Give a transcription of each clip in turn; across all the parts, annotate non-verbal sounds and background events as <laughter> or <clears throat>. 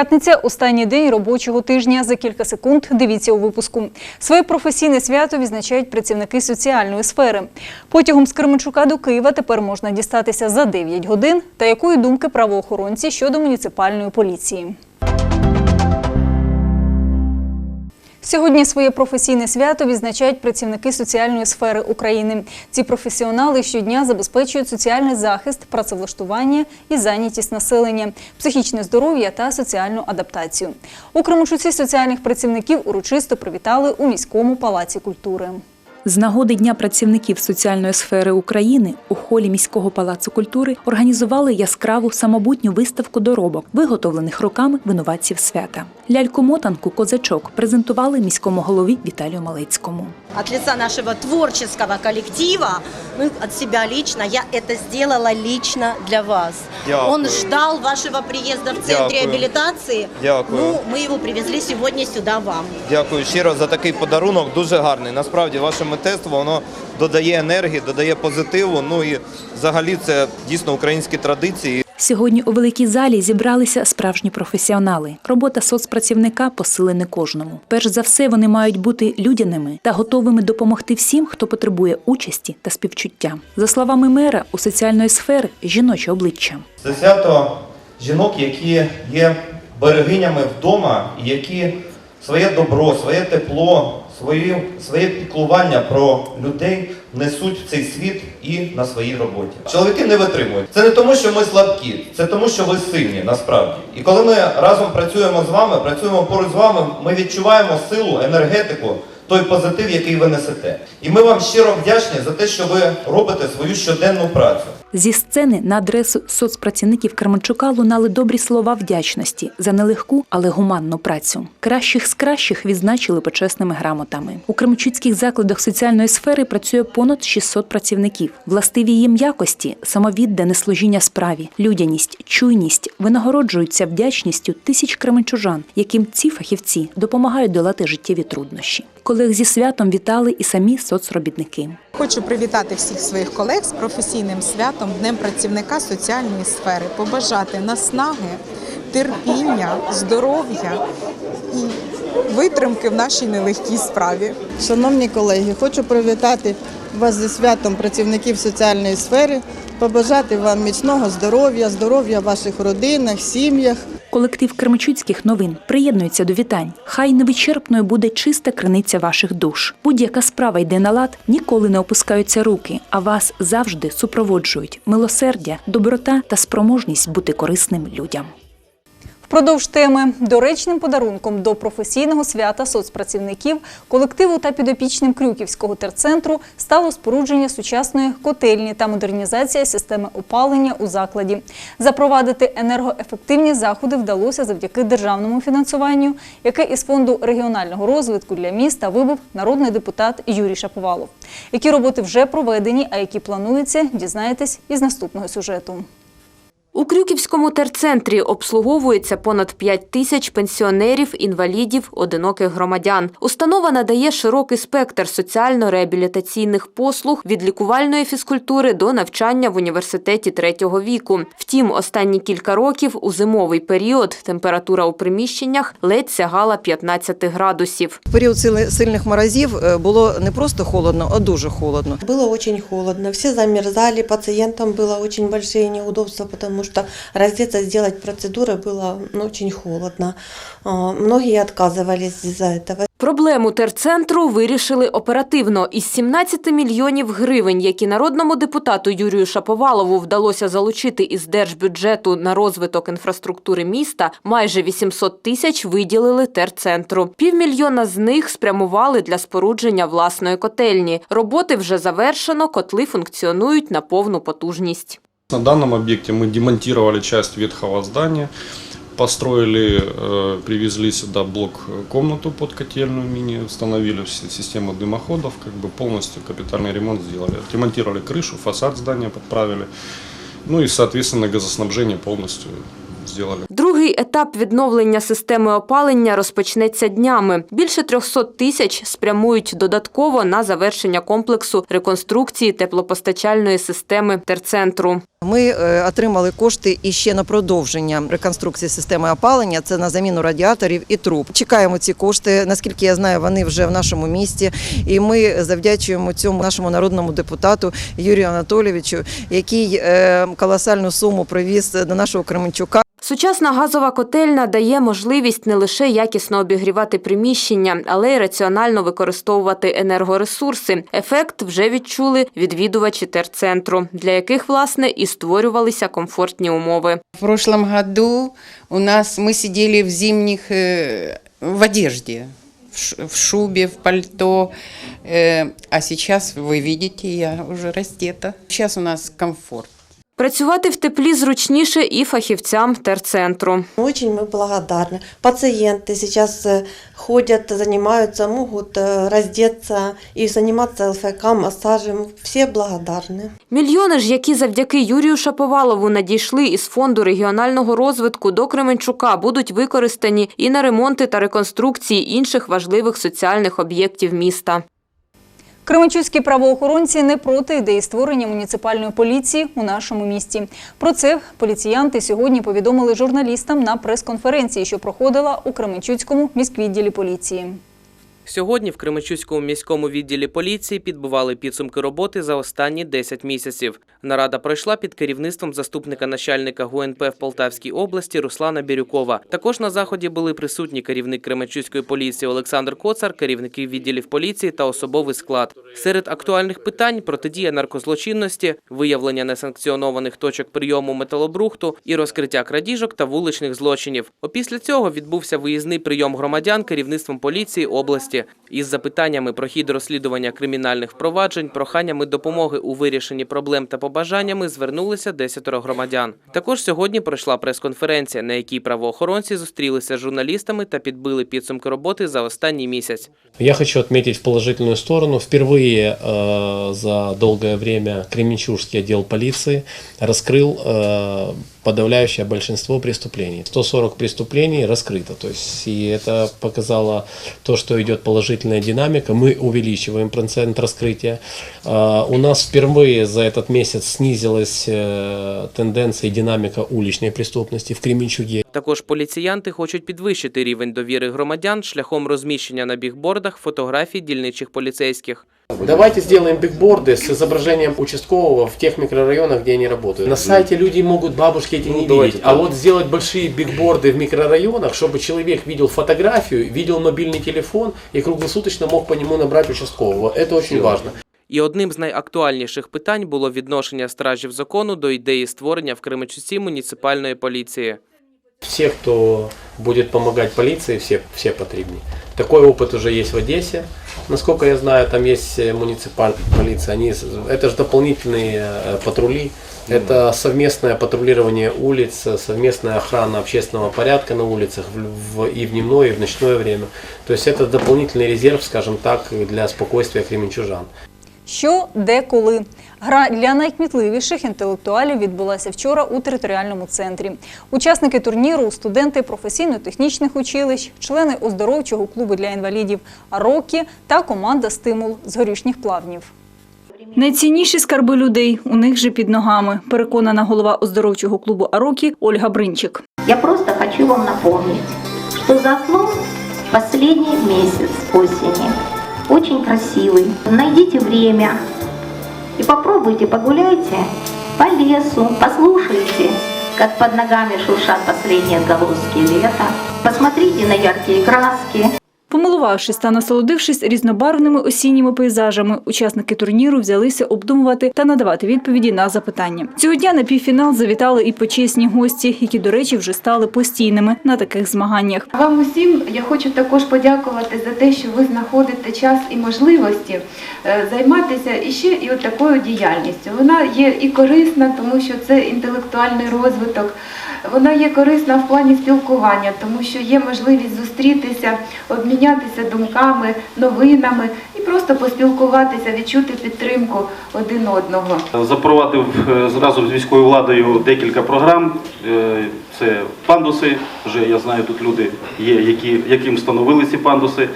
П'ятниця останній день робочого тижня. За кілька секунд дивіться у випуску. Своє професійне свято відзначають працівники соціальної сфери. Потягом з Кременчука до Києва тепер можна дістатися за 9 годин. Та якої думки правоохоронці щодо муніципальної поліції? Сьогодні своє професійне свято відзначають працівники соціальної сфери України. Ці професіонали щодня забезпечують соціальний захист, працевлаштування і зайнятість населення, психічне здоров'я та соціальну адаптацію. У Кременчуці соціальних працівників урочисто привітали у міському палаці культури. З нагоди Дня працівників соціальної сфери України у холі міського палацу культури організували яскраву самобутню виставку доробок, виготовлених руками винуватців свята. Ляльку-мотанку Козачок презентували міському голові Віталію Малецькому. От лица нашего творческого коллектива, ну, от себя лично, я это сделала лично для вас. Дякую. Он ждал вашего приезда в центре Дякую. реабилитации. Дякую. Ну, мы его привезли сегодня сюда вам. Дякую щиро за такий подарунок. Дуже гарний. Насправді ваше мистецтво воно додає енергії, додає позитиву. Ну і взагалі це дійсно українські традиції. Сьогодні у великій залі зібралися справжні професіонали. Робота соцпрацівника посилена кожному. Перш за все, вони мають бути людяними та готовими допомогти всім, хто потребує участі та співчуття. За словами мера, у соціальної сфери жіноче обличчя. Це свято жінок, які є берегинями вдома, які своє добро, своє тепло, свої, своє піклування про людей несуть в цей світ і на своїй роботі. Чоловіки не витримують. Це не тому, що ми слабкі, це тому, що ви сильні насправді. І коли ми разом працюємо з вами, працюємо поруч з вами, ми відчуваємо силу, енергетику. Той позитив, який ви несете. І ми вам щиро вдячні за те, що ви робите свою щоденну працю. Зі сцени на адресу соцпрацівників Кременчука лунали добрі слова вдячності за нелегку, але гуманну працю. Кращих з кращих відзначили почесними грамотами. У кременчуцьких закладах соціальної сфери працює понад 600 працівників. Властиві їм якості, самовіддане служіння справі, людяність, чуйність винагороджуються вдячністю тисяч кременчужан, яким ці фахівці допомагають долати життєві труднощі. Колег зі святом вітали і самі соцробітники. Хочу привітати всіх своїх колег з професійним святом Днем працівника соціальної сфери, побажати наснаги, терпіння, здоров'я і витримки в нашій нелегкій справі. Шановні колеги, хочу привітати вас зі святом працівників соціальної сфери, побажати вам міцного здоров'я, здоров'я в ваших родинах, сім'ях. Колектив Кременчуцьких новин приєднується до вітань. Хай невичерпною буде чиста криниця ваших душ. Будь-яка справа йде на лад, ніколи не опускаються руки, а вас завжди супроводжують милосердя, доброта та спроможність бути корисним людям. Впродовж теми доречним подарунком до професійного свята соцпрацівників колективу та підопічним Крюківського терцентру стало спорудження сучасної котельні та модернізація системи опалення у закладі. Запровадити енергоефективні заходи вдалося завдяки державному фінансуванню, яке із фонду регіонального розвитку для міста вибув народний депутат Юрій Шаповалов. Які роботи вже проведені, а які плануються, дізнаєтесь із наступного сюжету. У Крюківському терцентрі обслуговується понад 5 тисяч пенсіонерів, інвалідів, одиноких громадян. Установа надає широкий спектр соціально-реабілітаційних послуг від лікувальної фізкультури до навчання в університеті третього віку. Втім, останні кілька років у зимовий період температура у приміщеннях ледь сягала 15 градусів. В період сили- сильних морозів е, було не просто холодно, а дуже холодно. Было очень холодно, все замерзали, пациентам было очень большие неудобства, потому что раздеться, сделать процедуры было ну, очень холодно. А, Многие отказывались из-за этого. Проблему терцентру вирішили оперативно. Із 17 мільйонів гривень, які народному депутату Юрію Шаповалову вдалося залучити із держбюджету на розвиток інфраструктури міста, майже 800 тисяч виділили терцентру. Півмільйона з них спрямували для спорудження власної котельні. Роботи вже завершено, котли функціонують на повну потужність. На данном объекте мы демонтировали часть ветхого здания, построили, э, привезли сюда блок-комнату под котельную мини, установили все систему дымоходов, как бы полностью капитальный ремонт сделали. Отремонтировали крышу, фасад здания подправили, ну и, соответственно, газоснабжение полностью сделали. Другий етап відновлення системи опалення розпочнеться днями. Більше 300 тисяч спрямують додатково на завершення комплексу реконструкції теплопостачальної системи терцентру. Ми е, отримали кошти іще на продовження реконструкції системи опалення. Це на заміну радіаторів і труб. Чекаємо ці кошти. Наскільки я знаю, вони вже в нашому місті, і ми завдячуємо цьому нашому народному депутату Юрію Анатолійовичу, який е, колосальну суму привіз до нашого Кременчука. Сучасна газова котельня дає можливість не лише якісно обігрівати приміщення, але й раціонально використовувати енергоресурси. Ефект вже відчули відвідувачі терцентру, для яких власне і створювалися комфортні умови. В прошлом году у нас мы сидели в зимних, э, в одежде, в ш- в шубе, в пальто, э, а сейчас вы видите, я уже раздета. Сейчас у нас комфорт. Працювати в теплі зручніше і фахівцям терцентру. Очень мы благодарны. Пациенты сейчас э, ходят, занимаются, могут э, раздеться и заниматься ЛФК, массажем. Все благодарны. Мільйони ж, які завдяки Юрію Шаповалову надійшли із фонду регіонального розвитку до Кременчука, будуть використані і на ремонти та реконструкції інших важливих соціальних об'єктів міста. Кременчуцькі правоохоронці не проти ідеї створення муніципальної поліції у нашому місті. Про це поліціянти сьогодні повідомили журналістам на прес-конференції, що проходила у Кременчуцькому міськвідділі поліції. Сьогодні в Кременчуцькому міському відділі поліції підбивали підсумки роботи за останні 10 місяців. Нарада пройшла під керівництвом заступника начальника ГУНП в Полтавській області Руслана Бірюкова. Також на заході були присутні керівник Кременчуцької поліції Олександр Коцар, керівники відділів поліції та особовий склад. Серед актуальних питань протидія наркозлочинності, виявлення несанкціонованих точок прийому металобрухту і розкриття крадіжок та вуличних злочинів. Опісля цього відбувся виїзний прийом громадян керівництвом поліції області із запитаннями про хід розслідування кримінальних впроваджень, проханнями допомоги у вирішенні проблем та побажаннями звернулися десятеро громадян. Також сьогодні пройшла прес-конференція, на якій правоохоронці зустрілися з журналістами та підбили підсумки роботи за останній місяць. Я хочу отметить в положительную сторону. Впервые э, за долгое время Кременчужский отдел полиции раскрыл э, подавляющее большинство преступлений. 140 преступлений раскрыто. То есть, и это показало то, что идет положительная динамика. Мы увеличиваем процент раскрытия. Э, у нас впервые за этот месяц снизилась э, тенденция и динамика уличной преступности в Кременчуге. Також поліціянти хочуть підвищити рівень довіри громадян шляхом розміщення на бігбордах фотографій дільничих поліцейських. Давайте сделаем бигборды с изображением участкового в тех микрорайонах, где они работают. На сайте люди могут бабушки эти не видеть, а вот сделать большие бигборды в микрорайонах, чтобы человек видел фотографию, видел мобильный телефон и круглосуточно мог по нему набрать участкового. Это очень важно. І одним з найактуальніших питань було відношення стражів закону до ідеї створення в Кременчуці муніципальної поліції. Все, кто будет помогать полиции, все, все потребны. Такой опыт уже есть в Одессе. Насколько я знаю, там есть э, муниципальная полиция. Они, это же дополнительные э, патрули. Это совместное патрулирование улиц, э, совместная охрана общественного порядка на улицах в, в- и в дневное, и в ночное время. То есть это дополнительный резерв, скажем так, для спокойствия кременчужан. Що, де, коли. Гра для найкмітливіших інтелектуалів відбулася вчора у територіальному центрі. Учасники турніру, студенти професійно-технічних училищ, члени оздоровчого клубу для інвалідів «Арокі» та команда «Стимул» з горішніх плавнів. Найцінніші скарби людей у них же під ногами, переконана голова оздоровчого клубу «Арокі» Ольга Бринчик. Я просто хочу вам напомнить, что за окном последний месяц осени. Очень красивый. Найдите время и попробуйте, погуляйте по лесу, послушайте, как под ногами шуршат последние отголоски лета. Посмотрите на яркие краски, Помилувавшись та насолодившись різнобарвними осінніми пейзажами, учасники турніру взялися обдумувати та надавати відповіді на запитання. Цього дня на півфінал завітали і почесні гості, які, до речі, вже стали постійними на таких змаганнях. Вам усім я хочу також подякувати за те, що ви знаходите час і можливості е, займатися іще і от такою діяльністю. Вона є і корисна, тому що це інтелектуальний розвиток. Вона є корисна в плані спілкування, тому що є можливість зустрітися, обмінятися думками, новинами і просто поспілкуватися, відчути підтримку один одного. Запровадив е, зразу з міською владою декілька програм. Е, Це пандуси. Вже я знаю, тут люди є, які, яким встановили ці пандуси.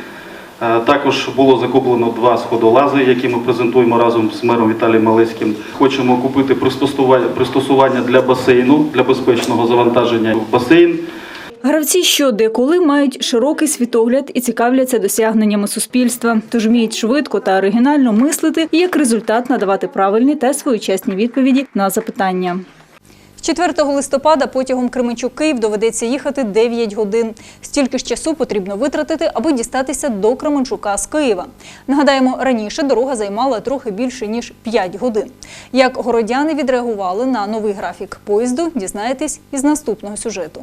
Е, Також було закуплено два сходолази, які ми презентуємо разом з мером Віталієм Малецьким. Хочемо купити пристосування для басейну, для безпечного завантаження в басейн. Гравці що де коли мають широкий світогляд і цікавляться досягненнями суспільства, тож вміють швидко та оригінально мислити і як результат надавати правильні та своєчасні відповіді на запитання. 4 листопада потягом Кременчук-Київ доведеться їхати 9 годин. Стільки ж часу потрібно витратити, аби дістатися до Кременчука з Києва. Нагадаємо, раніше дорога займала трохи більше ніж 5 годин. Як городяни відреагували на новий графік поїзду, дізнаєтесь із наступного сюжету.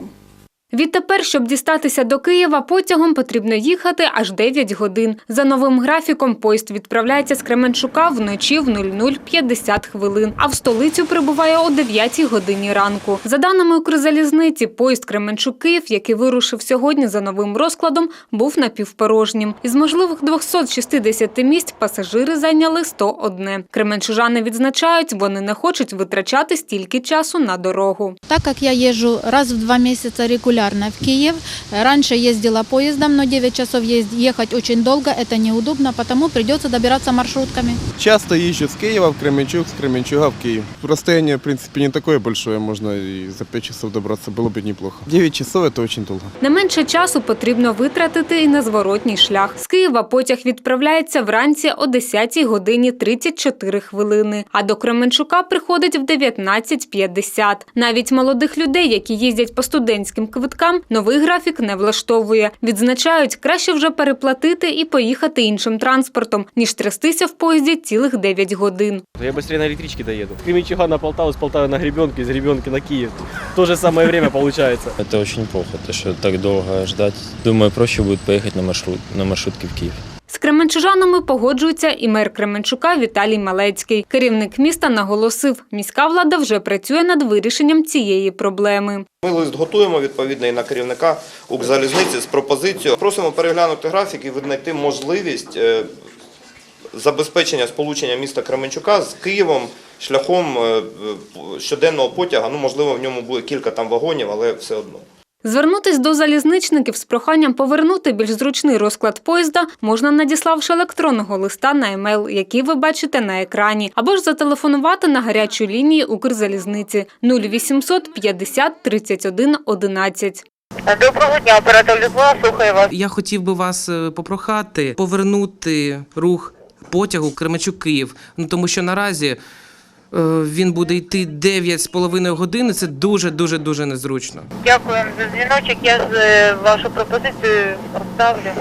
Відтепер, щоб дістатися до Києва, потягом потрібно їхати аж 9 годин. За новим графіком поїзд відправляється з Кременчука вночі в 00.50 хвилин, а в столицю прибуває о 9 годині ранку. За даними Укрзалізниці, поїзд Кременчук-Київ, який вирушив сьогодні за новим розкладом, був напівпорожнім. Із можливих 260 місць пасажири зайняли 101. Кременчужани відзначають, вони не хочуть витрачати стільки часу на дорогу. Так как я езжу раз в два месяца регулярно в Киев, раньше ездила поездом, но 9 часов езд- ехать очень долго, это неудобно, потому придется добираться маршрутками. Часто езжу с Киева в Кременчуг, с Кременчуга в Киев. Расстояние, в принципе, не такое большое, можно и за 5 часов добраться, было бы неплохо. 9 часов это очень долго. Не менше часу потрібно витратити і на зворотній шлях. З Києва потяг відправляється вранці о 10 годині 34 хвилини, а до Кременчука приходить в 19.50. Навіть молодих людей, які їздять по студентським квиткам, новий графік не влаштовує. Відзначають, краще вже переплатити і поїхати іншим транспортом, ніж трястися в поїзді цілих 9 годин. Я быстрее на электричке доеду. С Кременчуга на Полтаву, с Полтавы на Гребенки, с Гребенки на Киев. То же самое время получается. Это очень плохо, то что так долго ждать. Думаю, проще будет поехать на, маршрут, на маршрутке в Киев. З кременчужанами погоджується і мер Кременчука Віталій Малецький. Керівник міста наголосив, міська влада вже працює над вирішенням цієї проблеми. Ми лист готуємо відповідно і на керівника Укрзалізниці з пропозицією. Просимо переглянути графік і віднайти можливість е, забезпечення сполучення міста Кременчука з Києвом шляхом е, щоденного потяга. Ну, можливо, в ньому буде кілька там вагонів, але все одно. Звернутись до залізничників з проханням повернути більш зручний розклад поїзда можна надіславши електронного листа на емейл, який ви бачите на екрані, або ж зателефонувати на гарячу лінію Укрзалізниці 0800 50 31 11. Доброго дня, оператор Людмила, слухаю вас. Я хотів би вас е, попрохати повернути рух потягу Кременчук-Київ, ну тому що наразі він буде йти 9,5 години. Це дуже дуже дуже незручно. Дякуємо за дзвіночок. Я з е, вашу пропозицію поставлю.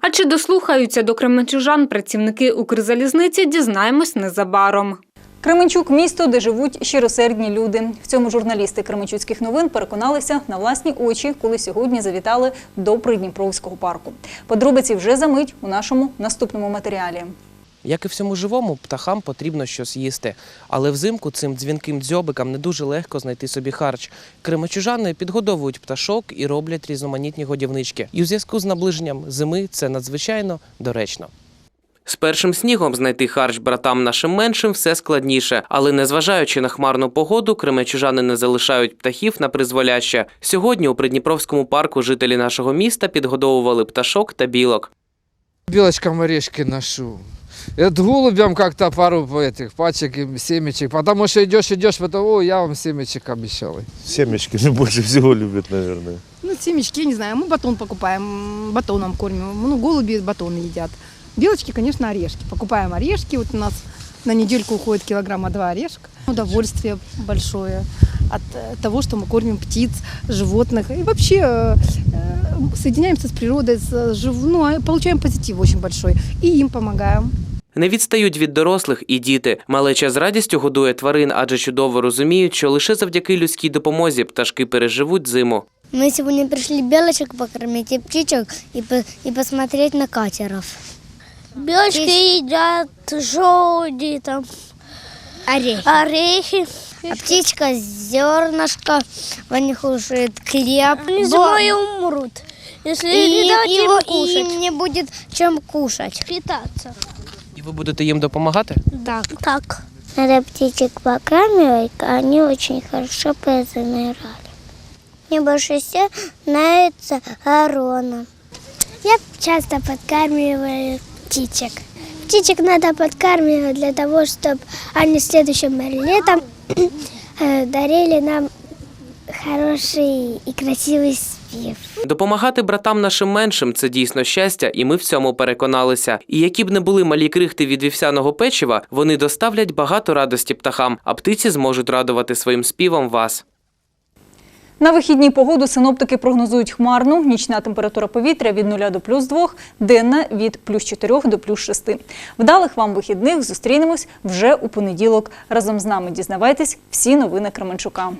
А чи дослухаються до кременчужан працівники Укрзалізниці, дізнаємось незабаром. Кременчук місто, де живуть щиросердні люди. В цьому журналісти Кременчуцьких новин переконалися на власні очі, коли сьогодні завітали до Придніпровського парку. Подробиці вже за мить у нашому наступному матеріалі. Як і всьому живому, птахам потрібно щось їсти. Але взимку цим дзвінким дзьобикам не дуже легко знайти собі харч. Кремачужани підгодовують пташок і роблять різноманітні годівнички. І у зв'язку з наближенням зими це надзвичайно доречно. З першим снігом знайти харч братам нашим меншим все складніше, але незважаючи на хмарну погоду, кремечужани не залишають птахів на призволяще. Сьогодні у Придніпровському парку жителі нашого міста підгодовували пташок та білок. Белочкам орешки ношу. Это голубям как-то пару этих пачек и семечек. Потому что идешь, идешь, потом, о, я вам семечек обещал. Семечки же больше всего любят, наверное. Ну, семечки, не знаю, мы батон покупаем, батоном кормим. Ну, голуби батон едят. Белочки, конечно, орешки. Покупаем орешки. Вот у нас на недельку уходит килограмма два орешка. Удовольствие большое от э, того, что мы кормим птиц, животных. И вообще э, э, соединяемся с природой, с, жив... ну, а получаем позитив очень большой. И им помогаем. Не відстають від дорослих і діти. Малеча з радістю годує тварин, адже чудово розуміють, що лише завдяки людській допомозі пташки переживуть зиму. Мы сегодня пришли белочек покормить и птичек и, по- и посмотреть на катеров. Белочки едят желуди, там, орехи. орехи. А птичка зернышко, они кушают хлеб. Они зимой умрут, если и, не дать им кушать. им не будет чем кушать. Питаться. І ви будете їм допомагати? Так. Так. Надо птичек покармливать, они очень хорошо позагорали. Мне больше всего нравится ворона. Я часто подкармливаю птичек. Птичек надо подкармливать для того, чтобы они следующим летом <clears throat> э, дарили нам хороший и красивый спев. Допомагати братам нашим меншим це дійсно щастя, і ми в цьому переконалися. І які б не були малі крихти від вівсяного печива, вони доставлять багато радості птахам, а птиці зможуть радувати своїм співом вас. На вихідні погоду синоптики прогнозують хмарну, нічна температура повітря від 0 до плюс 2, денна від плюс 4 до плюс 6. Вдалих вам вихідних зустрінемось вже у понеділок. Разом з нами дізнавайтесь всі новини Кременчука.